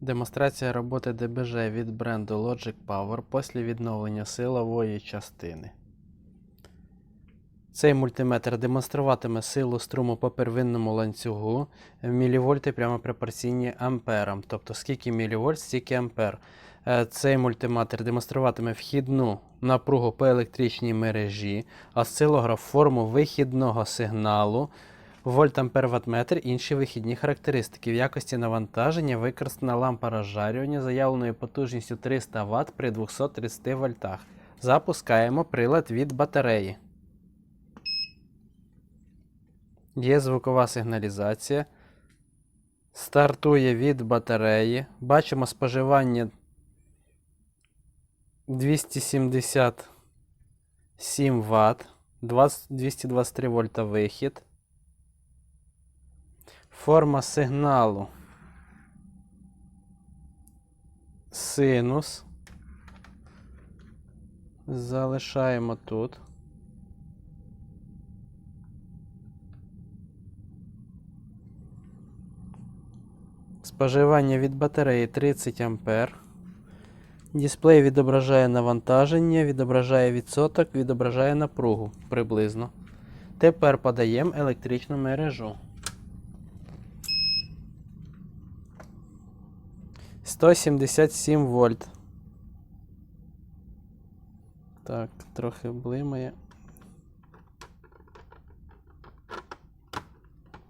Демонстрація роботи ДБЖ від бренду Logic Power після відновлення силової частини. Цей мультиметр демонструватиме силу струму по первинному ланцюгу в мілівольти прямо пропорційні амперам. Тобто скільки мілівольт, стільки ампер. Е, Цей мультиметр демонструватиме вхідну напругу по електричній мережі, осцилограф форму вихідного сигналу, вольт ампер ваттметр, інші вихідні характеристики. В якості навантаження використана лампа розжарювання заявленою потужністю 300 Вт при 230 вольтах. Запускаємо прилад від батареї. Є звукова сигналізація. Стартує від батареї. Бачимо споживання 277 Вт, 20 223 вольта вихід. Форма сигналу. Синус. Залишаємо тут. Споживання від батареї 30 А. Дисплей відображає навантаження, відображає відсоток, відображає напругу приблизно. Тепер подаємо електричну мережу. 177 вольт. Так, трохи блимає.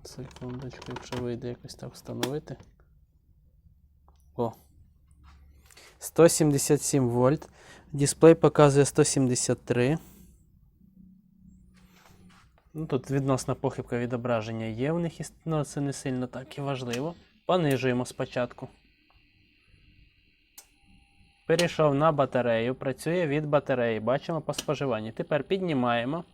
Секундочку, якщо вийде якось так встановити. О. 177 вольт. Дисплей показує 173. Ну, тут відносна похибка відображення є в них, але це не сильно так і важливо. Понижуємо спочатку. Перейшов на батарею, працює від батареї. Бачимо по споживанню. Тепер піднімаємо.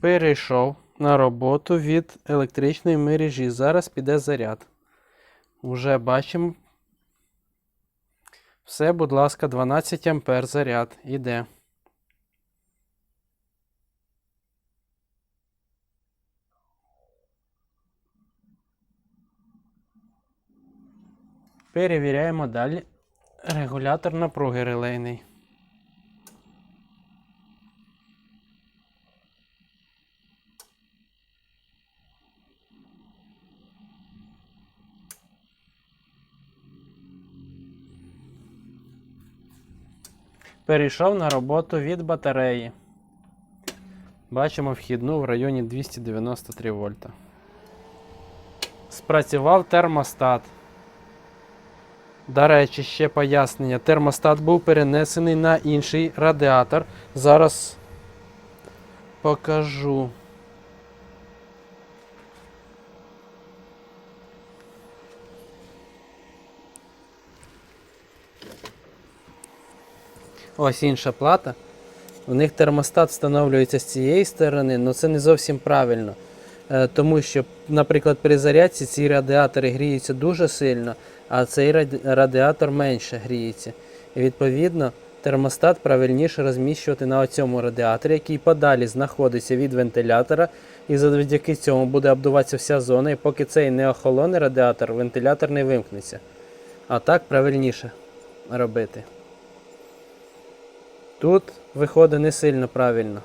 Перейшов на роботу від електричної мережі. Зараз піде заряд. Уже бачимо. Все, будь ласка, 12 ампер заряд іде. Перевіряємо далі регулятор напруги релейний. Перейшов на роботу від батареї. Бачимо вхідну в районі 293 вольта. Спрацював термостат. До речі, ще пояснення. Термостат був перенесений на інший радіатор. Зараз покажу. Ось інша плата. У них термостат встановлюється з цієї сторони, але це не зовсім правильно. Е, Тому що, наприклад, при зарядці ці радіатори гріються дуже сильно, а цей радіатор менше гріється. І відповідно термостат правильніше розміщувати на цьому радіаторі, який подалі знаходиться від вентилятора, і завдяки цьому буде обдуватися вся зона. І поки цей не охолоне радіатор, вентилятор не вимкнеться. А так правильніше робити. Тут виходить не сильно правильно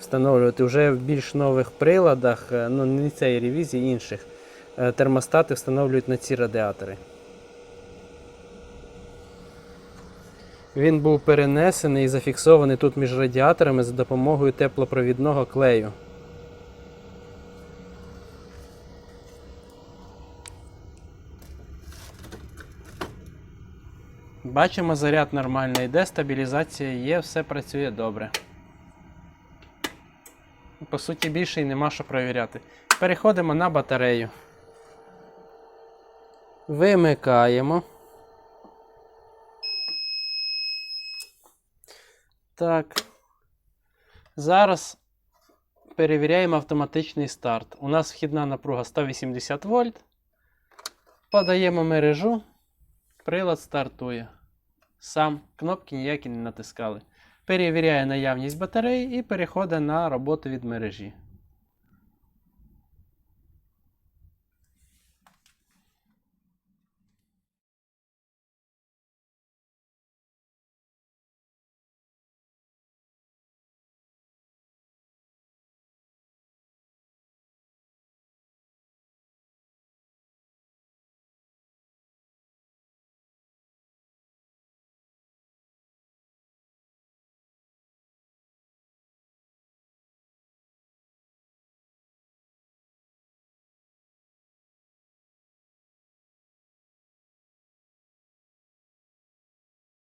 встановлювати. Вже в більш нових приладах, е, ну не цієї ревізії, інших, е, термостати встановлюють на ці радіатори. Він був перенесений і зафіксований тут між радіаторами за допомогою теплопровідного клею. Бачимо, заряд нормально йде, стабілізація є, все працює добре. По суті, більше і нема що перевіряти. Переходимо на батарею. Вимикаємо. Так. Зараз перевіряємо автоматичний старт. У нас вхідна напруга 180 вольт. Подаємо мережу, прилад стартує. Сам кнопки ніякі не натискали. Перевіряє наявність батареї і переходить на роботу від мережі.